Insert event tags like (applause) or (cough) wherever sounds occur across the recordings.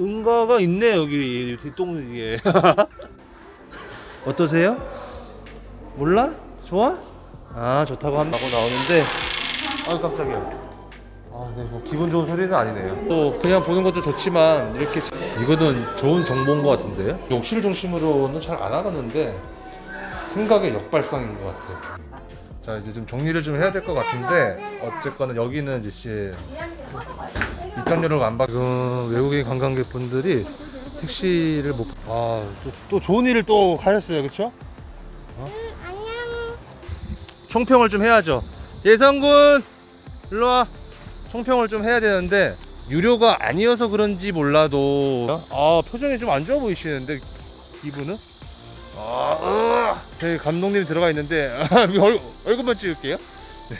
은가가 있네 여기 뒷동이에 (laughs) 어떠세요? 몰라? 좋아? 아 좋다고 한다고 나오는데 아 깜짝이야 아, 네, 뭐 기분 좋은 소리는 아니네요. 또 그냥 보는 것도 좋지만 이렇게 이거는 좋은 정보인 것 같은데요. 욕실 중심으로는 잘안 하겠는데 생각의 역발상인 것 같아요. 자 이제 좀 정리를 좀 해야 될 것 같은데 어쨌거나 여기는 이제 입장료를 안 받고 지금 외국인 관광객분들이 택시를 못. 아 또 또 좋은 일을 또 하셨어요, 그렇죠? 안녕. 총평을 좀 해야죠. 예성군, 일로 와. 총평을 좀 해야 되는데 유료가 아니어서 그런지 몰라도 아 표정이 좀 안 좋아 보이시는데 기분은? 아, 으, 저희 감독님이 들어가 있는데 (laughs) 얼, 얼굴만 찍을게요.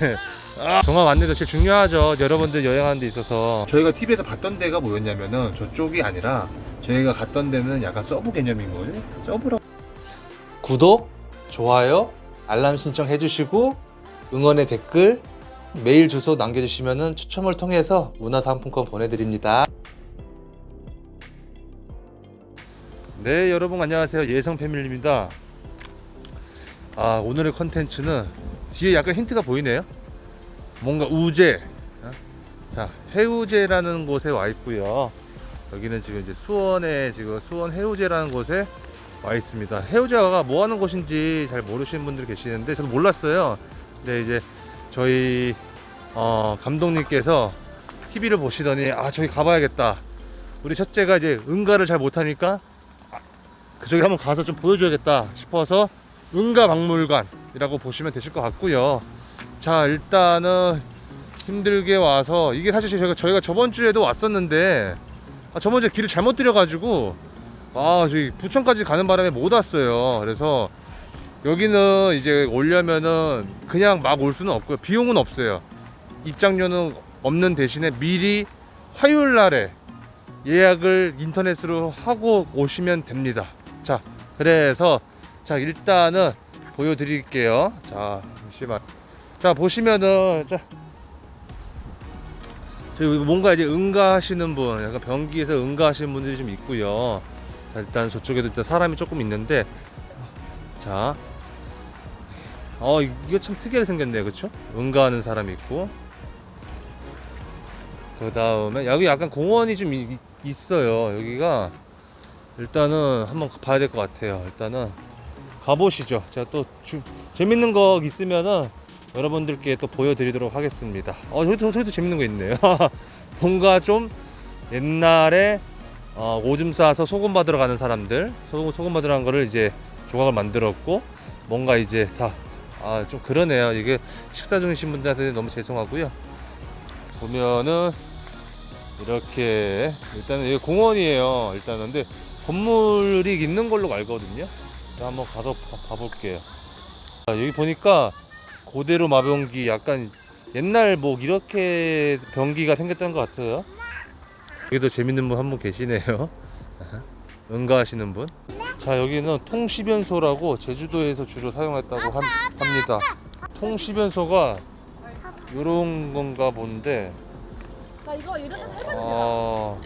네. 아, 종합 안내도 제일 중요하죠. 여러분들 여행하는 데 있어서 저희가 TV에서 봤던 데가 뭐였냐면은 저쪽이 아니라 저희가 갔던 데는 약간 서브 개념인 거예요. 서브라고 구독, 좋아요, 알람 신청 해주시고 응원의 댓글, 메일 주소 남겨주시면 추첨을 통해서 문화상품권 보내드립니다. 네 여러분 안녕하세요 예성 패밀리입니다 아 오늘의 컨텐츠는 뒤에 약간 힌트가 보이네요 뭔가 우제 어? 자 해우제라는 곳에 와 있고요 여기는 지금 이제 수원에 지금 수원 해우제라는 곳에 와 있습니다 해우제가 뭐 하는 곳인지 잘 모르시는 분들 계시는데 저도 몰랐어요 근데 이제 저희 어, 감독님께서 TV를 보시더니 아 저기 가봐야겠다 우리 첫째가 이제 응가를 잘 못하니까 그쪽에 한번 가서 좀 보여줘야겠다 싶어서 은가박물관이라고 보시면 되실 것 같고요. 자 일단은 힘들게 와서 이게 사실 저희가, 저희가 저번 주에도 왔었는데 아, 저번 주에 길을 잘못 들여가지고 아 저기 부천까지 가는 바람에 못 왔어요. 그래서 여기는 이제 오려면은 그냥 막 올 수는 없고요. 비용은 없어요. 입장료는 없는 대신에 미리 화요일 날에 예약을 인터넷으로 하고 오시면 됩니다. 자, 그래서 자 일단은 보여드릴게요. 자, 잠시만. 자 보시면은 자. 뭔가 이제 응가하시는 분, 약간 변기에서 응가하시는 분들이 좀 있고요. 자, 일단 저쪽에도 일단 사람이 조금 있는데. 자. 어 이거 참 특이하게 생겼네요. 그쵸? 응가하는 사람이 있고. 그 다음에 여기 약간 공원이 좀 이- 있어요. 여기가. 일단은 한번 봐야 될 것 같아요. 일단은. 가보시죠. 제가 또 주, 재밌는 거 있으면은 여러분들께 또 보여드리도록 하겠습니다. 어 저기도, 저기도 재밌는 거 있네요. (laughs) 뭔가 좀 옛날에 어, 오줌 싸서 소금 받으러 가는 사람들 소금, 소금 받으러 간 거를 이제 조각을 만들었고 뭔가 이제 다 아 좀 그러네요. 이게 식사 중이신 분들한테 너무 죄송하고요. 보면은 이렇게 일단은 여기 공원이에요 일단은. 근데 건물이 있는 걸로 알거든요. 자, 한번 가서 봐- 봐볼게요. 자, 여기 보니까 고대로 마병기 약간 옛날 뭐 이렇게 병기가 생겼던 것 같아요 여기도 재밌는 분 한 분 계시네요 (laughs) 응가하시는 분. 자 여기는 통시변소라고 제주도에서 주로 사용했다고 함- 합니다. 통시변소가 요런 건가 본데. 아,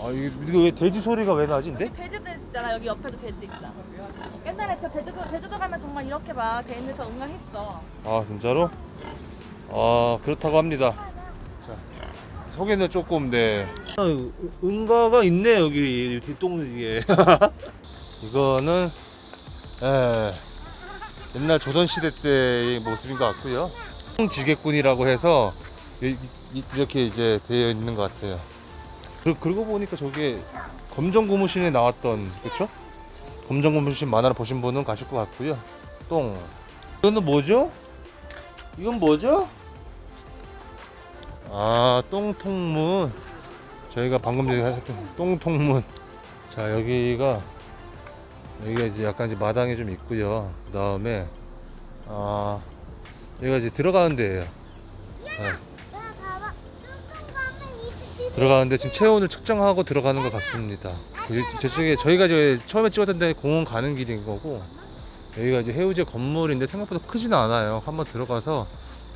아 이거, 왜 돼지 소리가 왜 나지? 근데? 여기 돼지도 있잖아. 여기 옆에도 돼지 있잖아. 옛날에 저 제주도 제주도 가면 정말 이렇게 막 개인에서 응가했어. 아 진짜로? 아 그렇다고 합니다. 자 소개는 조금 네. 응가가 있네 여기 뒷동지에. (laughs) 이거는 에, 옛날 조선 시대 때의 모습인 것 같고요. 지객군이라고 해서 이렇게 이제 되어 있는 것 같아요. 그, 그러고 보니까 저게 검정 고무신에 나왔던 그쵸? 검정 고무신 만화를 보신 분은 가실 것 같고요. 똥. 이거는 뭐죠? 이건 뭐죠? 아, 똥통문. 저희가 방금 전에 했던 똥통문. 자, 여기가, 여기가 이제 약간 이제 마당이 좀 있고요. 그 다음에, 아, 여기가 이제 들어가는 데예요 네. 들어가는데 지금 체온을 측정하고 들어가는 것 같습니다. 그 저쪽에 저희가 이제 처음에 찍었던 데 공원 가는 길인 거고 여기가 이제 해우제 건물인데 생각보다 크지는 않아요. 한번 들어가서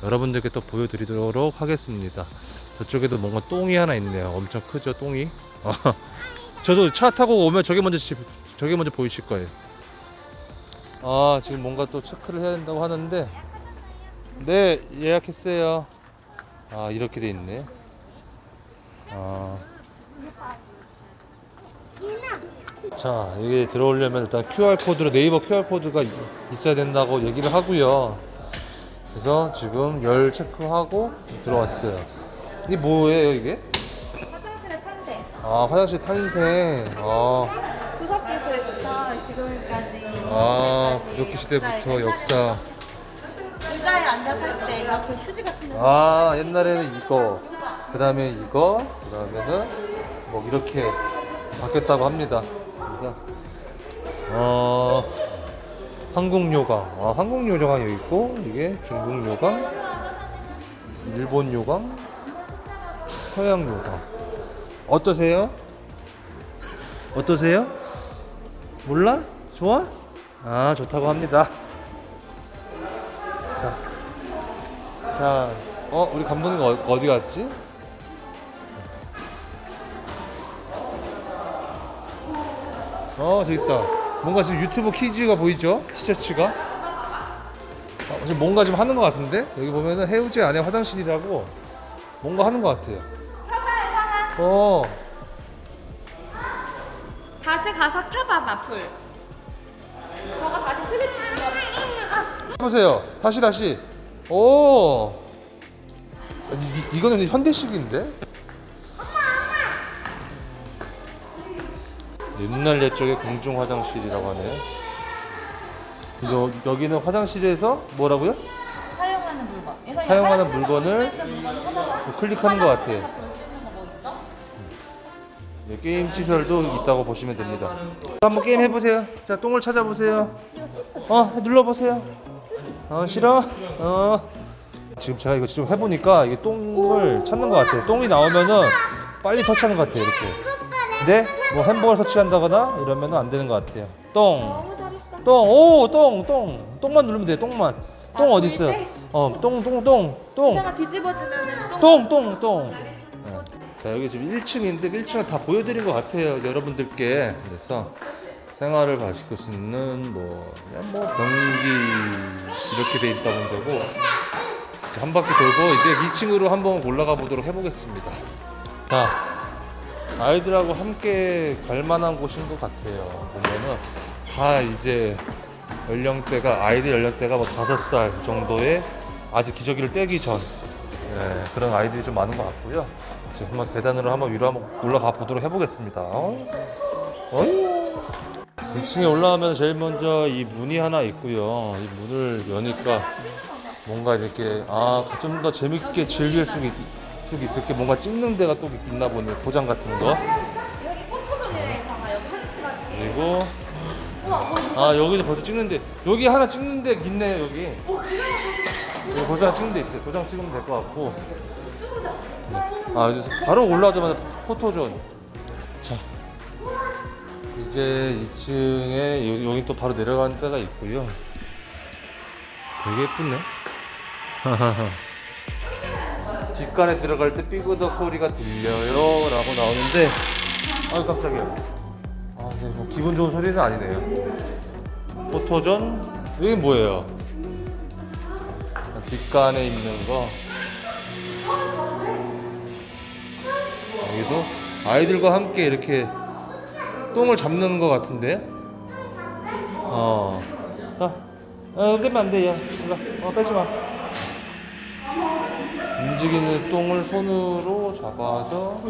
여러분들께 또 보여드리도록 하겠습니다. 저쪽에도 뭔가 똥이 하나 있네요. 엄청 크죠, 똥이. 어, (laughs) 저도 차 타고 오면 저게 먼저 지- 저게 먼저 보이실 거예요. 아 지금 뭔가 또 체크를 해야 된다고 하는데 네 예약했어요. 아 이렇게 돼 있네. 아. 자 여기 들어오려면 일단 QR 코드로 네이버 QR 코드가 있- 있어야 된다고 얘기를 하고요. 그래서 지금 열 체크하고 들어왔어요. 이게 뭐예요 이게? 화장실에 탄대. 아 화장실 탄생. 아, 구석기 때부터 지금까지. 아 부족기 시대부터 역사. 의자에 앉아서 할때 이렇게 휴지 같은 거. 아 옛날에는 이거 그 다음에 이거 그 다음에는 뭐 이렇게 바뀌었다고 합니다 그래서 어 한국 요강 아 한국 요강 여기 있고 이게 중국 요강 일본 요강 서양 요강 어떠세요? 어떠세요? 몰라? 좋아? 아 좋다고 합니다 자 자, 어, 우리 감독님 어, 어디 갔지? 어, 저기 있다. 뭔가 지금 유튜브 키즈가 보이죠? 티셔츠가? 어, 지금 뭔가 좀 하는 것 같은데? 여기 보면은 해우지 안에 화장실이라고 뭔가 하는 것 같아요. 어, 다시 가서 타봐봐 불. 저거 다시 스위치인 거. 해보세요. 다시, 다시. 오! 이, 이거는 현대식인데? 옛날 옛적의 공중 화장실이라고 하네요. 여, 여기는 화장실에서 뭐라고요? 사용하는 물건. 그래서 사용하는 화장실에서 물건을 있는 물건 찾아봐. 뭐 클릭하는 것 같아요. 화장실에서 볼수 있는 거뭐 있죠? 네, 게임 시설도 있다고 보시면 됩니다. 한번 게임 해보세요. 자, 똥을 찾아보세요. 어, 눌러보세요. 어, 싫어? 어. 지금 제가 이거 지금 해보니까 이게 똥을 찾는 것 같아요. 똥이 나오면은 빨리 터치하는 것 같아요, 이렇게. 근데 뭐 햄버거 터치한다거나 이러면은 안 되는 것 같아요. 똥. 똥, 오, 똥, 똥. 똥만 누르면 돼요, 똥만. 똥 아, 어디 보일 있어요? 때? 어, 똥, 똥, 똥, 똥. 똥, 똥, 똥. 네. 자, 여기 지금 1층인데 1층을 다 보여드린 것 같아요, 여러분들께. 그래서 생활을 마실 수 있는 뭐, 그냥 뭐 변기 이렇게 돼 있다면 되고 이제 한 바퀴 돌고 이제 2층으로 한번 올라가 보도록 해보겠습니다. 자, 아이들하고 함께 갈 만한 곳인 것 같아요. 보면은 다 이제 연령대가 아이들 연령대가 뭐 다섯 살 정도의 아직 기저귀를 떼기 전 네, 그런 아이들이 좀 많은 것 같고요. 이제 한번 계단으로 한번 위로 한번 올라가 보도록 해보겠습니다. 어? 어이. 2층에 올라가면 제일 먼저 이 문이 하나 있고요. 이 문을 여니까 뭔가 이렇게 아 좀 더 재밌게 즐길 수, 있, 수 있을 게 뭔가 찍는 데가 또 있나 보네. 도장 같은 거. 그리고 아 여기도 벌써 찍는데 여기 하나 찍는 데 있네요 여기. 여기 벌써 찍는 데 있어요. 도장 찍으면 될 것 같고. 아 이제 바로 올라오자마자 포토존. 자 이제 2층에 여기, 여기 또 바로 내려가는 데가 있고요. 되게 예쁘네. (laughs) 뒷간에 들어갈 때 삐그덕 소리가 들려요 라고 나오는데 아유 깜짝이야 아, 네, 뭐 기분 좋은 소리는 아니네요 포토존 여기 뭐예요? 뒷간에 있는 거 여기도 아이들과 함께 이렇게 똥을 잡는 것 같은데 어 자, 어, 빼면 안 돼, 야. 일로 와. 어, 빼지 마. 움직이는 똥을 손으로 잡아서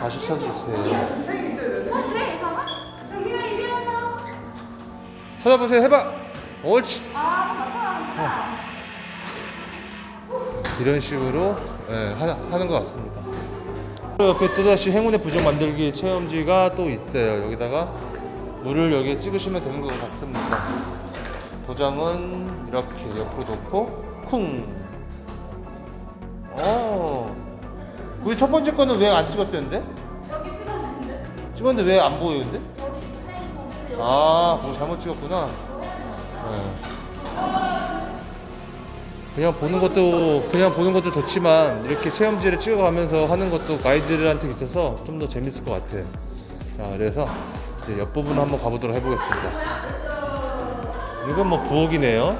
다시 찾으세요. 찾아보세요. 해봐. 옳지. 어. 이런 식으로 예, 하, 하는 것 같습니다. 옆에 또다시 행운의 부적 만들기 체험지가 또 있어요. 여기다가 물을 여기에 찍으시면 되는 것 같습니다. 도장은 이렇게 옆으로 놓고 쿵. 어. 우리 첫 번째 거는 왜 안 찍었었는데? 여기 찍어주는데? 찍었는데 왜 안 보이는데? 여기 여기 아, 그거 잘못 찍었구나. 네. 그냥 보는 것도 그냥 보는 것도 좋지만 이렇게 체험지를 찍어가면서 하는 것도 가이드들한테 있어서 좀 더 재밌을 것 같아요. 자, 그래서 이제 옆 부분 한번 가보도록 해보겠습니다. 이건 뭐 부엌이네요.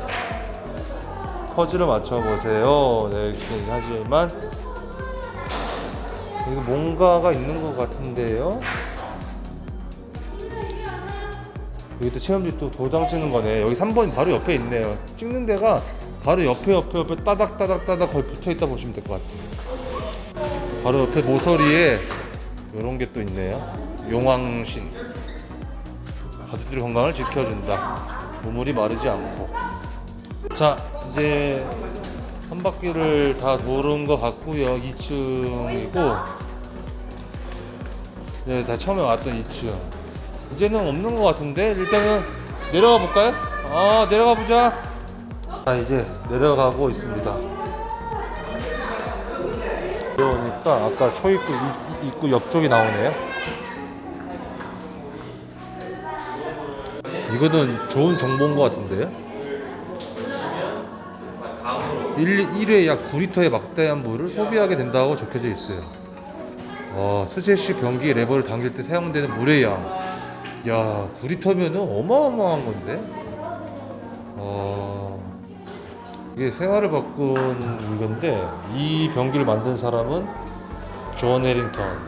퍼즐을 맞춰보세요. 네, 이렇게 하지만 여기 뭔가가 있는 것 같은데요. 여기 또 체험지 또 도장 찍는 거네. 여기 3번 바로 옆에 있네요. 찍는 데가 바로 옆에 옆에 옆에 따닥 따닥 따닥 거의 붙어 있다 보시면 될 것 같아요. 바로 옆에 모서리에 이런 게 또 있네요. 용왕신. 가족들의 건강을 지켜준다. 보물이 마르지 않고. 자, 이제 한 바퀴를 다 도는 것 같고요. 2층이고. 네, 다 처음에 왔던 2층. 이제는 없는 것 같은데 일단은 내려가 볼까요? 아 내려가 보자. 자 이제 내려가고 있습니다. 내려오니까 아까 초입구 이- 입구 옆쪽이 나오네요. 이거는 좋은 정보인 것 같은데요? 1, 1회 약 9리터의 막대한 물을 소비하게 된다고 적혀져 있어요. 와, 수세시 변기 레버를 당길 때 사용되는 물의 양. 야, 9리터면은 어마어마한 건데? 어, 이게 생활을 바꾼 이건데, 이 변기를 만든 사람은 존 해링턴.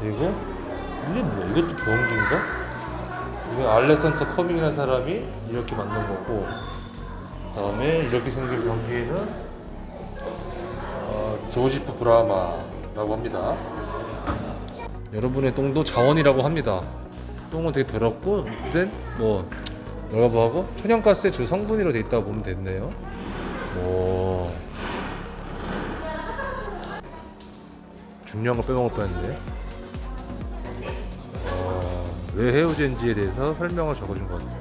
그리고, 이게 뭐야? 이것도 변기인가? 이거 알렉산더 커밍이라는 사람이 이렇게 만든 거고, 다음에 이렇게 생긴 변기는, 어, 조지프 브라마라고 합니다. 여러분의 똥도 자원이라고 합니다. 똥은 되게 더럽고 뭐 넓어하고 천연가스의 주 성분으로 돼 있다고 보면 됐네요. 오. 중요한 거 빼먹을 뻔했는데. 어, 왜 헤어진지에 대해서 설명을 적어준 것 같아요.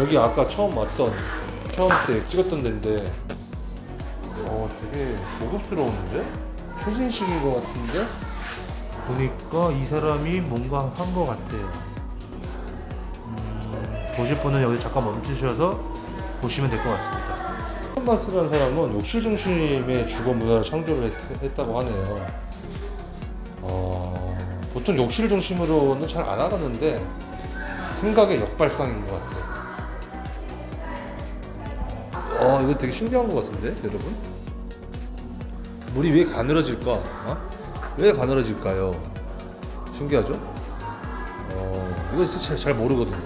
여기 아까 처음 왔던 처음 때 찍었던 데인데, 어 되게 고급스러운데 최신식인 것 같은데 보니까 이 사람이 뭔가 한 것 같아요. 음, 보실 분은 여기 잠깐 멈추셔서 보시면 될 것 같습니다. 캔버스라는 사람은 욕실 중심의 주거 문화를 창조를 했, 다고 하네요. 어, 보통 욕실 중심으로는 잘 안 하는데 생각의 역발상인 것 같아요. 어, 이거 되게 신기한 것 같은데, 여러분? 물이 왜 가늘어질까? 어? 왜 가늘어질까요? 신기하죠? 어, 이거 진짜 잘, 잘 모르거든요.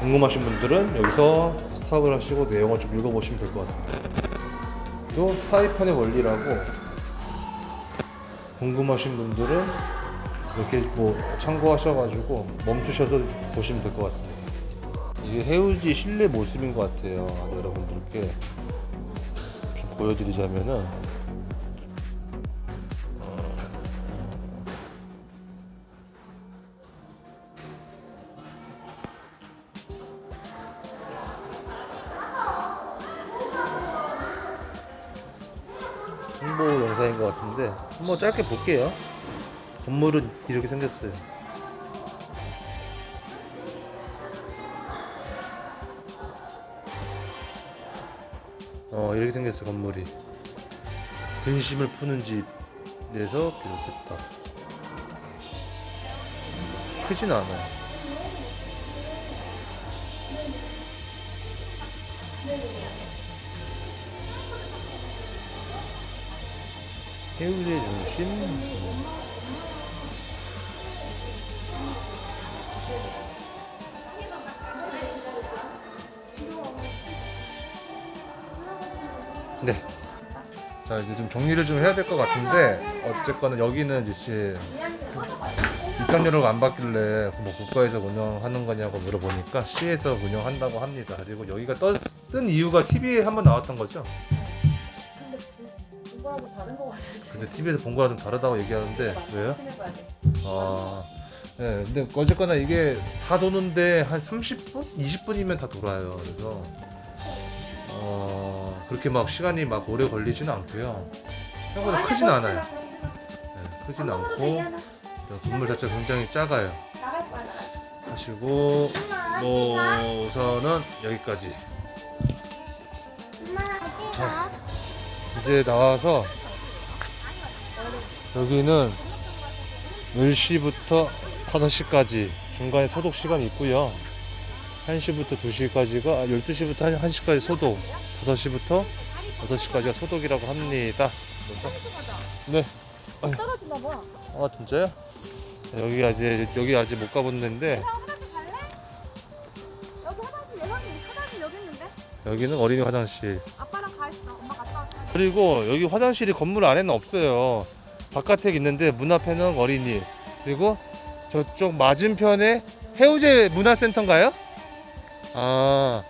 궁금하신 분들은 여기서 스탑을 하시고 내용을 좀 읽어보시면 될 것 같습니다. 또 타이판의 원리라고 궁금하신 분들은 이렇게 뭐 참고하셔가지고 멈추셔서 보시면 될 것 같습니다. 이게 해우지 실내 모습인 것 같아요. 여러분들께 좀 보여드리자면은 홍보 영상인 것 같은데 한번 짧게 볼게요. 건물은 이렇게 생겼어요. 어 이렇게 생겼어 건물이. 근심을 푸는 집에서 비롯했다. 크진 않아요. 해운의 중심. 네. 자 이제 좀 정리를 좀 해야 될 것 같은데 어쨌거나 여기는 이제 입장료를 안 받길래 뭐 국가에서 운영하는 거냐고 물어보니까 시에서 운영한다고 합니다. 그리고 여기가 떴, 뜬 이유가 TV에 한번 나왔던 거죠. 근데 TV에서 본 거랑 좀 다르다고 얘기하는데 왜요? 아, 네, 근데 어쨌거나 이게 다 도는데 한 30분, 20분이면 다 돌아요. 그래서 어, 그렇게 막 시간이 막 오래 걸리지는 않고요. 생각보다 크진 않아요. 네, 크진 않고 건물 자체가 굉장히 작아요. 하시고 뭐 우선은 여기까지 자, 이제 나와서 여기는 10시부터 5시까지 중간에 소독 시간이 있고요. 1시부터 2시까지가 12시부터 1시까지 소독, 5시부터 8시까지가 소독이라고 합니다. 그래서 네. 아유. 떨어지나 봐. 아 진짜요? 여기 아직 여기 아직 못 가본 있는데? 여기는 어린이 화장실 아빠랑 가 있어. 엄마 갔다 왔어. 그리고 여기 화장실이 건물 안에는 없어요 바깥에 있는데 문 앞에는 어린이 그리고 저쪽 맞은편에 해우제 문화센터인가요? 아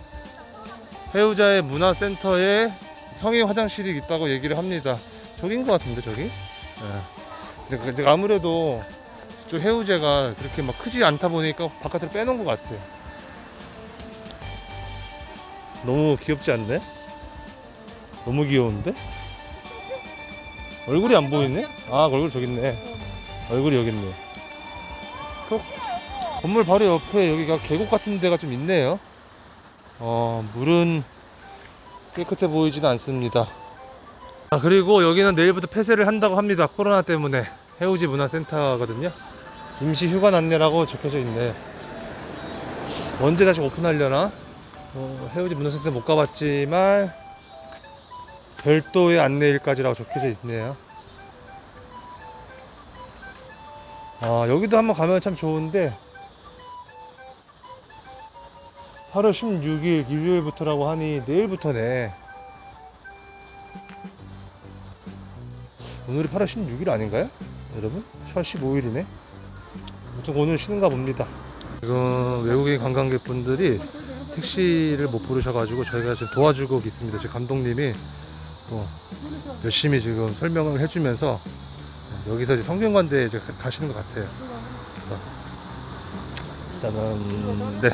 해우자의 문화센터에 성인 화장실이 있다고 얘기를 합니다 저긴 것 같은데 저기 예. 근데 아무래도 저 해우제가 그렇게 막 크지 않다 보니까 바깥으로 빼놓은 것 같아요 너무 귀엽지 않네? 너무 귀여운데? 얼굴이 안 보이네? 아 얼굴 저기 있네 얼굴이 여기 있네 그 건물 바로 옆에 여기가 계곡 같은 데가 좀 있네요 어 물은 깨끗해 보이지는 않습니다. 아 그리고 여기는 내일부터 폐쇄를 한다고 합니다. 코로나 때문에. 해우지 문화센터거든요. 임시 휴관 안내라고 적혀져 있네. 언제 다시 오픈하려나? 어, 해우지 문화센터 못 가봤지만 별도의 안내일까지라고 적혀져 있네요. 아, 여기도 한번 가면 참 좋은데 8월 16일 일요일부터라고 하니 내일부터네. 오늘이 8월 16일 아닌가요? 여러분? 8월 15일이네. 아무튼 오늘 쉬는가 봅니다. 지금 외국인 관광객분들이 택시를 못 부르셔가지고 저희가 지금 도와주고 있습니다. 제 감독님이 또 열심히 지금 설명을 해주면서 여기서 이제 성균관대에 이제 가- 가시는 것 같아요. 일단은 네.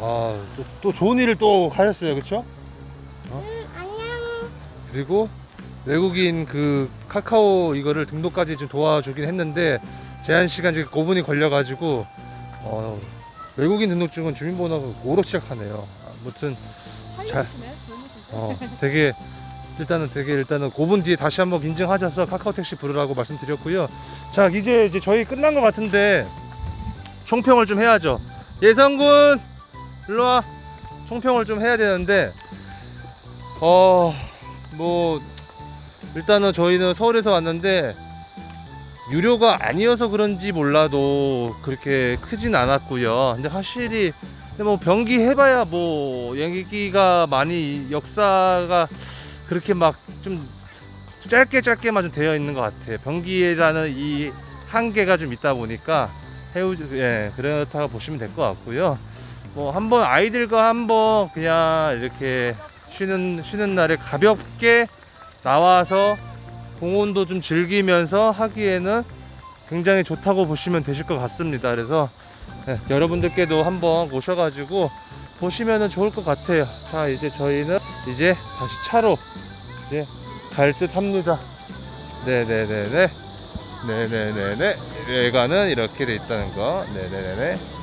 아, 또, 또 좋은 일을 또 하셨어요, 그렇죠? 그리고 외국인 그 카카오 이거를 등록까지 좀 도와주긴 했는데 제한 시간 지금 5분이 걸려가지고 어, 외국인 등록증은 주민번호가 5로 시작하네요. 아무튼 잘, 어, 되게 일단은 되게 일단은 5분 뒤에 다시 한번 인증하셔서 카카오 택시 부르라고 말씀드렸고요. 자 이제 이제 저희 끝난 것 같은데 총평을 좀 해야죠. 예성군 일로 와. 총평을 좀 해야 되는데 어 뭐 일단은 저희는 서울에서 왔는데 유료가 아니어서 그런지 몰라도 그렇게 크진 않았고요. 근데 확실히 뭐 변기 해봐야 뭐 얘기가 많이 역사가 그렇게 막 좀 짧게 짧게만 좀 되어 있는 것 같아요. 변기라는 이 한계가 좀 있다 보니까 해우 예 그렇다고 보시면 될 것 같고요. 뭐 한번 아이들과 한번 그냥 이렇게 쉬는 쉬는 날에 가볍게 나와서 공원도 좀 즐기면서 하기에는 굉장히 좋다고 보시면 되실 것 같습니다. 그래서 예, 여러분들께도 한번 오셔가지고 보시면은 좋을 것 같아요. 자, 이제 저희는 이제 다시 차로 이제 갈 듯 합니다. 네네네네. 네네네네. 외관은 이렇게 돼 있다는 거. 네네네네.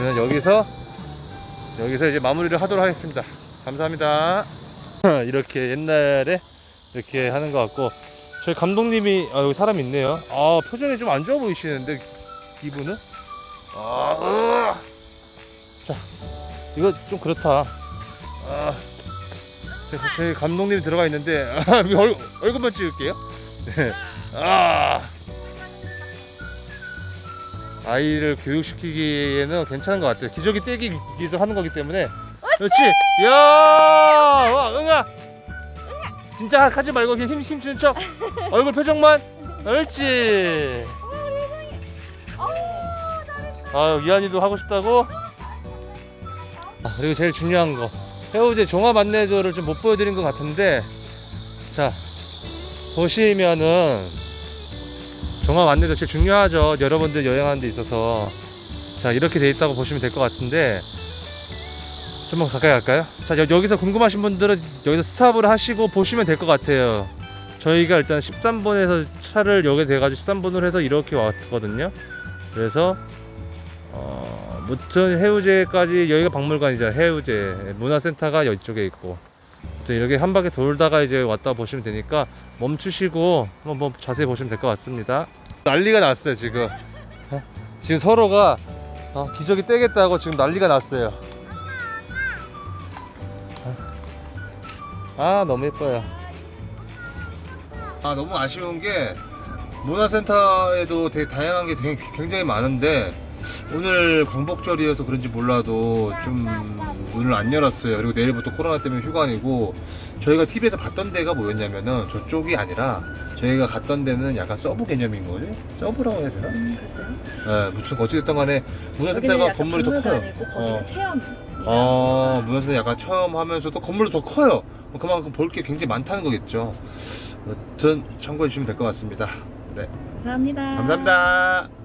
자, 저는 여기서, 여기서 이제 마무리를 하도록 하겠습니다. 감사합니다. (laughs) 이렇게 옛날에 이렇게 하는 것 같고, 저희 감독님이, 아, 여기 사람 있네요. 아, 표정이 좀 안 좋아 보이시는데, 이분은? 아. 자, 이거 좀 그렇다. 아, 제, 제 감독님이 들어가 있는데, (laughs) 얼굴만 찍을게요. (laughs) 네. 아. 아이를 교육시키기에는 괜찮은 것 같아요. 기저귀 떼기 위해서 하는 거기 때문에. 그렇지. 야, 와, 응아. 진짜 하지 말고 그냥 힘, 힘 주는 척. (laughs) 얼굴 표정만. 옳지. 아, 이한이도 하고 싶다고? 아, 그리고 제일 중요한 거. 해우제 종합 안내도를 좀 못 보여드린 것 같은데, 자, 보시면은, 종합 안내도 제일 중요하죠. 여러분들 여행하는 데 있어서. 자, 이렇게 돼 있다고 보시면 될 것 같은데, 좀만 가까이 갈까요? 자, 여, 여기서 궁금하신 분들은 여기서 스탑을 하시고 보시면 될 것 같아요. 저희가 일단 13번에서 차를 여기 대가지고 13번으로 해서 이렇게 왔거든요. 그래서, 어, 무튼 해우제까지 여기가 박물관이죠. 해우제 문화센터가 이쪽에 있고. 또 이렇게 한 바퀴 돌다가 이제 왔다 보시면 되니까 멈추시고 한번 뭐 자세히 보시면 될 것 같습니다. 난리가 났어요 지금. 어? 지금 서로가 어, 기저귀 떼겠다고 지금 난리가 났어요. 아 너무 예뻐요. 아 너무 아쉬운 게 문화센터에도 되게 다양한 게 굉장히 많은데 오늘 광복절이어서 그런지 몰라도 좀 문을 안 열었어요. 그리고 내일부터 코로나 때문에 휴관이고 저희가 TV에서 봤던 데가 뭐였냐면은 저쪽이 아니라 저희가 갔던 데는 약간 서브 개념인 거죠? 서브라고 해야 되나? 음, 글쎄요. 네, 무슨 어찌됐든 간에 문화센터가 건물이 더 커요. 박물관이고 거기는 어. 체험. 아, 문화센터 약간 체험하면서도 건물도 더 커요. 그만큼 볼 게 굉장히 많다는 거겠죠. 여튼 참고해 주시면 될 것 같습니다. 네, 감사합니다. 감사합니다.